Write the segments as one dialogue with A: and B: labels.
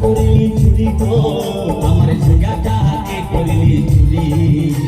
A: করলি চুরি গো। আমার ঝিঙ্গাটা হাতে চুরি।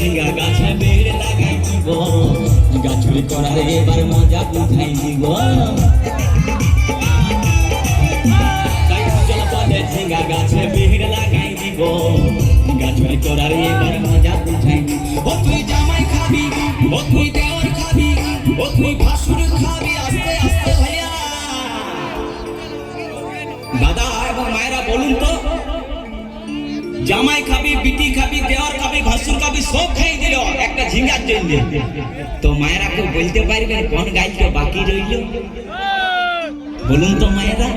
A: ঝিঙ্গা গাছে বেড়ে লাগাই দিব। গাছুরি করার এবার মজা উঠাই দিব। গাছুরি করার এবার মজা উঠাই দিব ও তুই জামাই খাবি, ও তুই দেওয়ার খাবি, ও তুই ভাসুর খাবি, আস্তে আস্তে দাদা এবং মায়েরা বলুন তো, জামাই খাবি, বিটি খাবি, দেওয়ার ভাসুর সব খাই দিল, একটা ঝিঙ্গার জন্য তো মায়েরা কেউ বলতে পারবেন কোন গাইকে বাকি রইল? বলুন তো মায়েরা।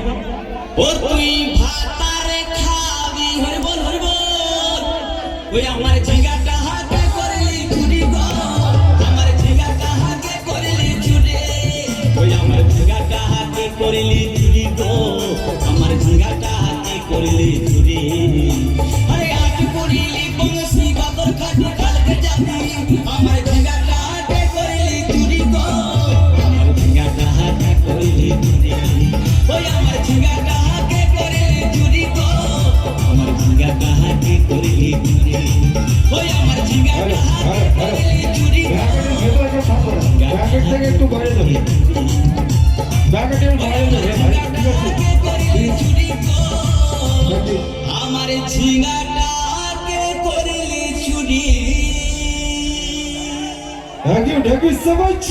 A: ও তুই ভাতারে খাবি হরে বল হরে বল। ওই আমার ঝিঙ্গাটা হাতে করলি চুরি গো আমার ঝিঙ্গাটা হাতে করলি চুরি। ওই আমার ঝিঙ্গাটা হাতে করলি চুরি গো আমার ঝিঙ্গাটা হাতে করলি চুরি। ওই আমার ঝিঙ্গাটা হাতে করলি চুরি গো আমার ঝিঙ্গাটা হাতে করলি চুরি? ওই আমার ঝিঙ্গাটা হাতে করলি চুরি?
B: ব্যাকেট থেকে একটু বাইরে যাবে ব্যাকেটে বাইরে যাবে
A: আমার ঝিঙ্গাটাকে করলি চুরি
B: thank you thank you so much